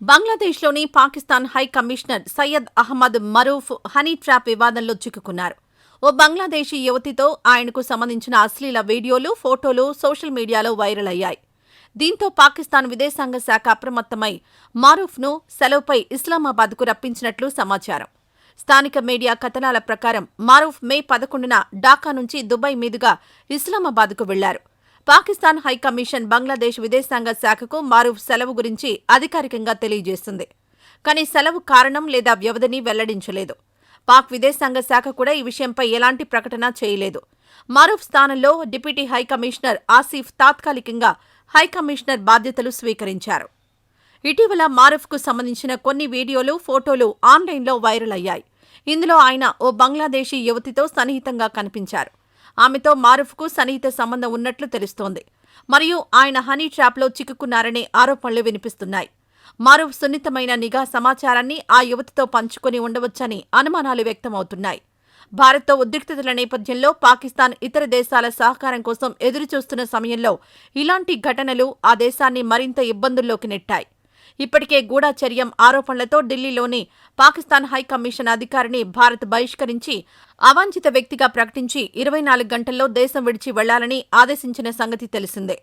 బంగ్లాదేశ్లోని Pakistan high commissioner Syed Ahmed Maroof honey trap వివాదంలో చిక్కుకున్నారు. ఓ బంగ్లాదేశీ యువతితో ఆయనకు సంబంధించిన అశ్లీల వీడియోలు ఫోటోలు సోషల్ మీడియాలో వైరల్ అయ్యాయి. దీంతో పాకిస్తాన్ విదేశాంగ శాఖ అప్రమత్తమై మారూఫ్ను సెలవుపై ఇస్లామాబాద్కు రప్పించినట్లు సమాచారం. స్థానిక మీడియా కథనాల ప్రకారం మారూఫ్ మే పదకొండున ఢాకా నుంచి దుబాయ్ మీదుగా ఇస్లామాబాద్కు వెళ్ళారు. పాకిస్తాన్ హై కమిషన్ బంగ్లాదేశ్ విదేశాంగ శాఖకు మారూఫ్ సెలవు గురించి అధికారికంగా తెలియజేస్తుంది. కానీ సెలవు కారణం లేదా వ్యవధిని వెల్లడించలేదు. పాక్ విదేశాంగ శాఖ కూడా ఈ విషయంపై ఎలాంటి ప్రకటన చేయలేదు. మారూఫ్ స్థానంలో డిప్యూటీ హై కమిషనర్ ఆసిఫ్ తాత్కాలికంగా హై కమిషనర్ బాధ్యతలు స్వీకరించారు. ఇటీవల మారూఫ్కు సంబంధించిన కొన్ని వీడియోలు ఫోటోలు ఆన్లైన్లో వైరల్ అయ్యాయి. ఇందులో ఆయన ఓ బంగ్లాదేశీ యువతితో సన్నిహితంగా కనిపించారు. ఆమెతో మారూఫ్కు సన్నిహిత సంబంధం ఉన్నట్లు తెలుస్తోంది. మరియు ఆయన హనీ ట్రాప్లో చిక్కుకున్నారనే ఆరోపణలు వినిపిస్తున్నాయి. మారూఫ్ సున్నితమైన నిఘా సమాచారాన్ని ఆ యువతితో పంచుకొని ఉండవచ్చని అనుమానాలు వ్యక్తమవుతున్నాయి. భారత్తో ఉద్రిక్తతల నేపథ్యంలో పాకిస్తాన్ ఇతర దేశాల సహకారం కోసం ఎదురుచూస్తున్న సమయంలో ఇలాంటి ఘటనలు ఆ దేశాన్ని మరింత ఇబ్బందుల్లోకి నెట్టాయి. ఇప్పటికే గూఢచర్యం ఆరోపణలతో ఢిల్లీలోని పాకిస్తాన్ హై కమిషన్ అధికారిని భారత్ బహిష్కరించి అవాంఛిత వ్యక్తిగా ప్రకటించి ఇరవై నాలుగు గంటల్లో దేశం విడిచి వెళ్ళాలని ఆదేశించిన సంగతి తెలిసిందే.